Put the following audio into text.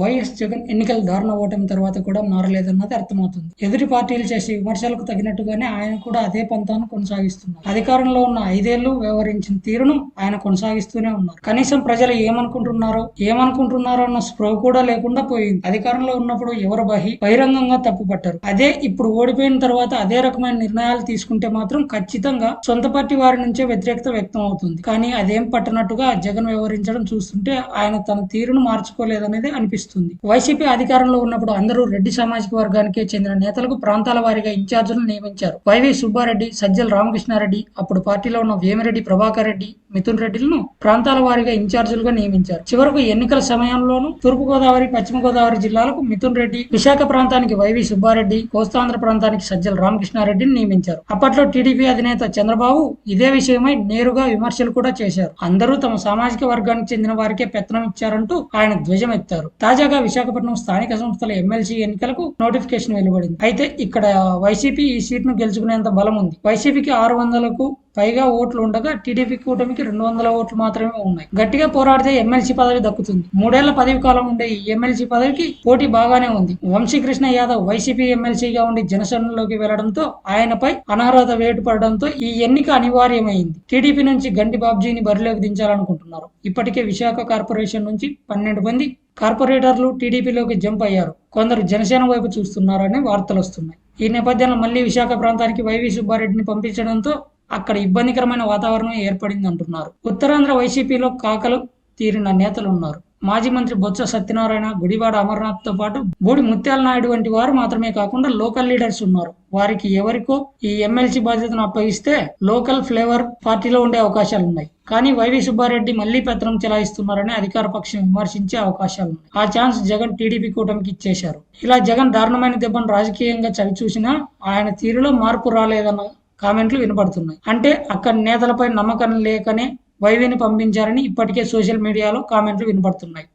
YS Jagan ఎన్నికల దారుణ ఓటమి తర్వాత కూడా మారలేదన్నది అర్థమవుతుంది. ఎదుటి పార్టీలు చేసే విమర్శలకు తగినట్టుగానే ఆయన కూడా అదే పంతాను కొనసాగిస్తున్నారు. అధికారంలో ఉన్న ఐదేళ్ళు వ్యవహరించిన తీరును ఆయన కొనసాగిస్తూనే ఉన్నారు. కనీసం ప్రజలు ఏమనుకుంటున్నారో ఏమనుకుంటున్నారో అన్న స్పృహ కూడా లేకుండా పోయింది. అధికారంలో ఉన్నప్పుడు ఎవరు బహి బహిరంగంగా తప్పుపట్టారు. అదే ఇప్పుడు ఓడిపోయిన తర్వాత అదే రకమైన నిర్ణయాలు తీసుకుంటే మాత్రం ఖచ్చితంగా సొంత పార్టీ వారి నుంచే వ్యతిరేకత వ్యక్తం అవుతుంది. కానీ అదేం పట్టనట్టుగా జగన్ వ్యవహరించడం చూస్తుంటే ఆయన తన తీరును మార్చుకోలేదనేది అనిపిస్తుంది. వైసీపీ అధికారంలో ఉన్నప్పుడు అందరూ రెడ్డి సామాజిక వర్గానికే చెందిన నేతలకు ప్రాంతాల వారీగా ఇన్ఛార్జీలను నియమించారు. వైవి సుబ్బారెడ్డి సజ్జల రామకృష్ణారెడ్డి అప్పుడు పార్టీలో ఉన్న వేమిరెడ్డి ప్రభాకర్ రెడ్డి మిథున్ రెడ్డిలను ప్రాంతాల వారీగా ఇన్ఛార్జీలుగా నియమించారు. చివరకు ఎన్నికల సమయంలోనూ తూర్పు గోదావరి పశ్చిమ గోదావరి జిల్లాలకు మిథున్ రెడ్డి విశాఖ ప్రాంతానికి వైవి సుబ్బారెడ్డి కోస్తాంధ్ర ప్రాంతానికి సజ్జల రామకృష్ణారెడ్డిని నియమించారు. అప్పట్లో టీడీపీ అధినేత చంద్రబాబు ఇదే విషయమై నేరుగా విమర్శలు కూడా చేశారు. అందరూ తమ సామాజిక వర్గానికి చెందిన వారికే పెత్తనం ఇచ్చారంటూ ఆయన ధ్వజమెత్తారు. తాజాగా విశాఖపట్నం స్థానిక సంస్థల ఎమ్మెల్సీ ఎన్నికలకు నోటిఫికేషన్ వెలువడింది. అయితే ఇక్కడ వైసీపీ ఈ సీట్ను గెలుచుకునేంత బలం ఉంది. వైసీపీకి ఆరు వందలకు పైగా ఓట్లు ఉండగా టీడీపీ కూటమికి రెండు వందల ఓట్లు మాత్రమే ఉన్నాయి. గట్టిగా పోరాడితే ఎమ్మెల్సీ పదవి దక్కుతుంది. మూడేళ్ళ పదవి కాలం ఉండే ఈ ఎమ్మెల్సీ పదవికి పోటీ బాగానే ఉంది. వంశీకృష్ణ యాదవ్ వైసీపీ ఎమ్మెల్సీగా ఉండి జనసేనలోకి వెళ్ళడంతో ఆయనపై అనర్హత వేటు పడడంతో ఈ ఎన్నిక అనివార్యమైంది. టీడీపీ నుంచి గండి బాబ్జీని బరిలోకి దించాలనుకుంటున్నారు. ఇప్పటికే విశాఖ కార్పొరేషన్ నుంచి పన్నెండు మంది కార్పొరేటర్లు టీడీపీలోకి జంప్ అయ్యారు. కొందరు జనసేన వైపు చూస్తున్నారని వార్తలు వస్తున్నాయి. ఈ నేపథ్యంలో మళ్ళీ విశాఖ ప్రాంతానికి వైవి సుబ్బారెడ్డిని పంపించడంతో అక్కడ ఇబ్బందికరమైన వాతావరణం ఏర్పడింది అంటున్నారు ఉత్తరాంధ్ర వైసీపీలో కాకలు తీరిన నేతలు ఉన్నారు మాజీ మంత్రి బొత్స సత్యనారాయణ గుడివాడ అమర్నాథ్తో పాటు బూడి ముత్యాల నాయుడు వంటి వారు మాత్రమే కాకుండా లోకల్ లీడర్స్ ఉన్నారు. వారికి ఎవరికో ఈ ఎమ్మెల్సీ బాధ్యతను అప్పగిస్తే లోకల్ ఫ్లేవర్ పార్టీలో ఉండే అవకాశాలు ఉన్నాయి. కానీ వైవి సుబ్బారెడ్డి మళ్ళీ పత్రం చెలాయిస్తున్నారని అధికార పక్షం విమర్శించే అవకాశాలు ఉన్నాయి. ఆ ఛాన్స్ జగన్ టీడీపీ కూటమికి ఇచ్చేశారు. ఇలా జగన్ దారుణమైన దెబ్బను రాజకీయంగా చవి చూసినా ఆయన తీరులో మార్పు రాలేదన్న కామెంట్లు వినపడుతున్నాయి. అంటే అక్కడ నేతలపై నమ్మకం లేకనే వైవిని పంపించారని ఇప్పటికే సోషల్ మీడియాలో కామెంట్లు వినపడుతున్నాయి.